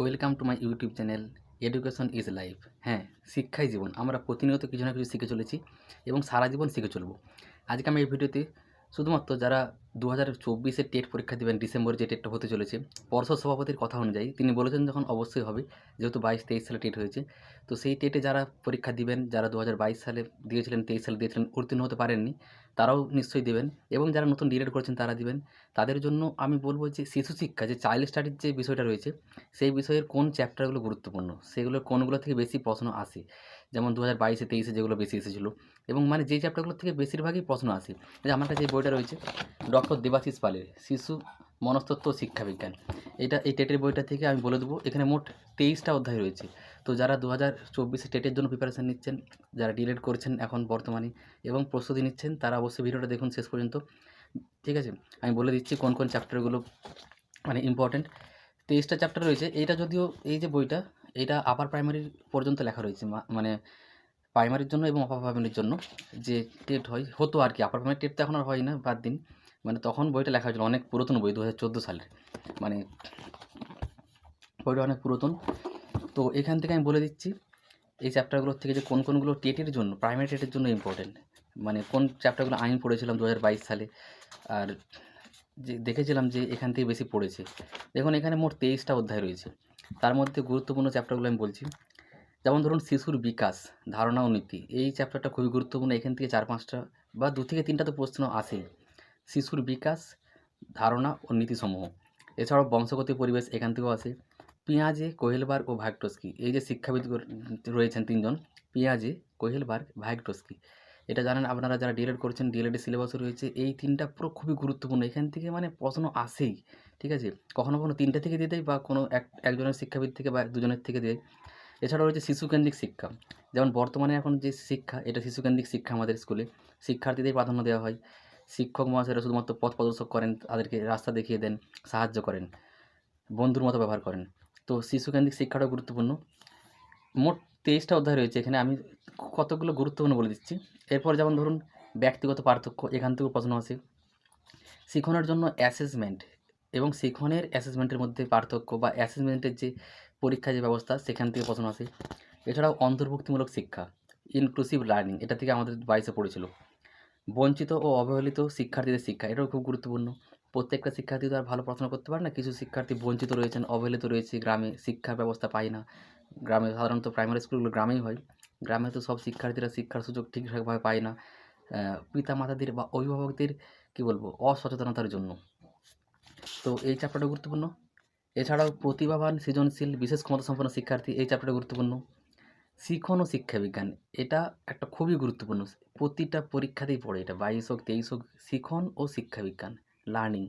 Welcome to my YouTube channel, education is life. হ্যাঁ শিক্ষাই জীবন। আমরা প্রতিনিয়ত কিছু না কিছু শিখে চলেছি এবং সারা জীবন শিখে চলবো। আজকে আমি এই ভিডিওতে শুধুমাত্র যারা দু হাজার চব্বিশে টেট পরীক্ষা দেবেন, ডিসেম্বরে যে টেটটা হতে চলেছে, পর্ষদ সভাপতির কথা অনুযায়ী তিনি বলেছেন যখন অবশ্যই হবে, যেহেতু বাইশ তেইশ সালে টেট হয়েছে। তো সেই টেটে যারা পরীক্ষা দিবেন, যারা দু সালে দিয়েছিলেন, তেইশ সালে দিয়েছিলেন, উত্তীর্ণ হতে পারেননি, তারাও নিশ্চয়ই দেবেন এবং যারা নতুন ডিলেট করেছেন, তারা দিবেন। তাদের জন্য আমি বলব যে শিশু শিক্ষা, যে চাইল্ড স্টাডির যে বিষয়টা রয়েছে, সেই বিষয়ের কোন চ্যাপ্টারগুলো গুরুত্বপূর্ণ সেগুলো কোনগুলো থেকে বেশি প্রশ্ন আসে যেমন দু হাজার বাইশে তেইশে যেগুলো বেশি এসেছিল। এবং মানে যে চ্যাপ্টারগুলো থেকে বেশিরভাগই প্রশ্ন আসে, যে আমার কাছে যে বইটা রয়েছে, ডক্টর দেবাশিস পালের, শিশু মনস্তত্ত্ব ও শিক্ষাবিজ্ঞান এটা, এই টেটের বইটা থেকে আমি বলে দেবো, এখানে মোট তেইশটা অধ্যায় রয়েছে। তো যারা দু হাজার চব্বিশে টেটের জন্য প্রিপারেশান নিচ্ছেন, যারা ডিলেট করছেন এখন বর্তমানে এবং প্রস্তুতি নিচ্ছেন, তারা অবশ্যই ভিডিওটা দেখুন শেষ পর্যন্ত। ঠিক আছে? আমি বলে দিচ্ছি কোন কোন চ্যাপ্টারগুলো মানে ইম্পর্ট্যান্ট তেইশটা চ্যাপ্টার রয়েছে, এইটা যদিও এই যে বইটা এটা আপার প্রাইমারি পর্যন্ত লেখা রয়েছে মানে প্রাইমারির জন্য এবং আপার প্রাইমারির জন্য, যে টেট হয়, হতো আর কি আপার প্রাইমারি টেট তো এখন আর হয় না, বাদ দিন। মানে তখন বইটা লেখা হয়েছিল, অনেক পুরাতন বই দু হাজার চোদ্দ সালের। মানে বইটা অনেক পুরাতন। তো এখান থেকে আমি বলে দিচ্ছি, এই চ্যাপ্টারগুলোর থেকে যে কোন কোনগুলো টেটের জন্য প্রাইমারি টেটের জন্য ইম্পর্টেন্ট মানে কোন চ্যাপ্টারগুলো আমি পড়েছিলাম দু হাজার বাইশ সালে, আর যে দেখেছিলাম যে এখান থেকে বেশি পড়েছে। দেখুন, এখানে মোট তেইশটা অধ্যায় রয়েছে। তার মধ্যে গুরুত্বপূর্ণ চ্যাপ্টারগুলো আমি বলছি। যেমন ধরুন, শিশুর বিকাশ, ধারণা ও নীতি। এই চ্যাপ্টারটা খুবই গুরুত্বপূর্ণ। এখান থেকে চার, পাঁচটা বা দু থেকে তিনটা তো প্রশ্ন আসেই। শিশুর বিকাশ, ধারণা ও নীতিসমূহ। এছাড়াও বংশগত পরিবেশ এখান থেকেও আসে। পিঁয়াজে কোহেলবার্গ ও ভাইকটোস্কি। এই যে শিক্ষাবিদ রয়েছেন তিনজন। পিঁয়াজে কোহেলবার্গ ভাইকটোস্কি। এটা জানেন আপনারা যারা ডিএলএড করছেন ডিএলএডের সিলেবাসও রয়েছে, এই তিনটা পুরো খুবই গুরুত্বপূর্ণ। এখান থেকে মানে প্রশ্ন আসেই, ঠিক আছে? কখনো কখনো তিনটে থেকে দিয়ে দেয় বা কোনো এক, একজনের শিক্ষাবিদ থেকে বা দুজনের থেকে দেয়। এছাড়াও রয়েছে শিশুকেন্দ্রিক শিক্ষা। যেমন বর্তমানে এখন যে শিক্ষা, এটা শিশুকেন্দ্রিক শিক্ষা আমাদের স্কুলে। শিক্ষার্থীদের প্রাধান্য দেওয়া হয়। শিক্ষক মহাশয়রা শুধুমাত্র পথ প্রদর্শক করেন, তাদেরকে রাস্তা দেখিয়ে দেন, সাহায্য করেন, বন্ধুর মতো ব্যবহার করেন। তো শিশুকেন্দ্রিক শিক্ষাটাও গুরুত্বপূর্ণ। মোট তেইশটা অধ্যায় রয়েছে। এখানে আমি কতগুলো গুরুত্বপূর্ণ বলে দিচ্ছি। এরপর যেমন ধরুন, ব্যক্তিগত পার্থক্য, এখান থেকেও প্রশ্ন আসে। শিখনের জন্য অ্যাসেসমেন্ট এবং শিখনের অ্যাসেসমেন্টের মধ্যে পার্থক্য বা অ্যাসেসমেন্টের যে পরীক্ষা যে ব্যবস্থা, সেখান থেকে প্রশ্ন আসে। এছাড়াও অন্তর্ভুক্তিমূলক শিক্ষা ইনক্লুসিভ লার্নিং এটা থেকে আমাদের বাইশে পড়েছিল। বঞ্চিত ও অবহেলিত শিক্ষার্থীদের শিক্ষা, এটাও খুব গুরুত্বপূর্ণ। প্রত্যেকটা শিক্ষার্থী তো আর ভালো পড়াশোনা করতে পারে না, কিছু শিক্ষার্থী বঞ্চিত রয়েছেন, অবহেলিত রয়েছে, গ্রামে শিক্ষার ব্যবস্থা পায় না। গ্রামে সাধারণত প্রাইমারি স্কুলগুলো গ্রামেই হয়। গ্রামে তো সব শিক্ষার্থীরা শিক্ষার সুযোগ ঠিকঠাকভাবে পায় না। পিতা মাতাদের বা অভিভাবকদের কী বলব? অসচেতনতার জন্য। তো এই চ্যাপ্টারটা গুরুত্বপূর্ণ। এছাড়াও প্রতিভাবান, সৃজনশীল, বিশেষ ক্ষমতা সম্পন্ন শিক্ষার্থী এই চ্যাপ্টারটা গুরুত্বপূর্ণ। শিখন ও শিক্ষাবিজ্ঞান, এটা একটা খুবই গুরুত্বপূর্ণ। প্রতিটা পরীক্ষাতেই পড়ে এটা। বাইশ হোক, তেইশ হোক শিখন ও শিক্ষাবিজ্ঞান লার্নিং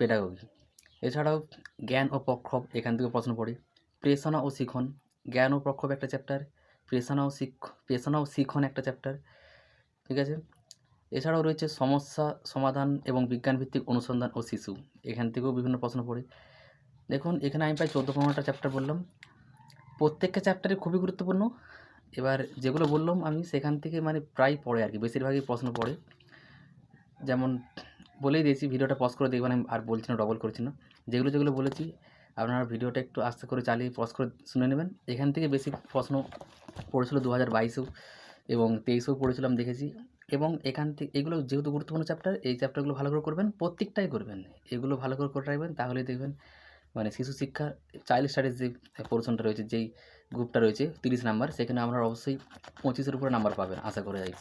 পেডাগোগি এছাড়াও জ্ঞান ও প্রক্ষোভ এখান থেকে প্রশ্ন পড়ে। প্রেষণা ও শিখন, জ্ঞান ও প্রক্ষোভ একটা চ্যাপ্টার প্রেষণা শিক্ষ পেশানাও শিখন একটা চ্যাপ্টার ঠিক আছে? এছাড়াও রয়েছে সমস্যা, সমাধান এবং বিজ্ঞানভিত্তিক অনুসন্ধান ও শিশু। এখান থেকেও বিভিন্ন প্রশ্ন পড়ে। দেখুন, এখানে আমি প্রায় চোদ্দ পনেরোটা চ্যাপ্টার বললাম। প্রত্যেকটা চ্যাপ্টারে খুবই গুরুত্বপূর্ণ। এবার যেগুলো বললাম আমি, সেখান থেকে মানে প্রায় পড়ে আর কি, বেশিরভাগই প্রশ্ন পড়ে। যেমন বলেই দিয়েছি, ভিডিওটা পজ করে দেখবেন, আমি আর বলছি না ডবল করছি না। যেগুলো যেগুলো বলেছি আপনারা ভিডিওটা একটু আস্তে করে চালিয়ে পজ করে শুনে নেবেন। এখান থেকে বেশি প্রশ্ন পড়েছিল দু হাজার বাইশেও এবং তেইশেও পড়েছিলাম দেখেছি এবং এখান থেকে এগুলো যেহেতু গুরুত্বপূর্ণ চ্যাপ্টার এই চ্যাপ্টারগুলো ভালো করে করবেন, প্রত্যেকটাই করবেন। এগুলো ভালো করে করে রাখবেন, তাহলেই দেখবেন মানে শিশু শিক্ষা চাইল্ড স্টাডিজ যে পোর্শনটা রয়েছে, যেই গ্রুপটা রয়েছে, তিরিশ নাম্বার সেখানে আমরা অবশ্যই পঁচিশের উপরে নাম্বার পাবেন, আশা করে। যাই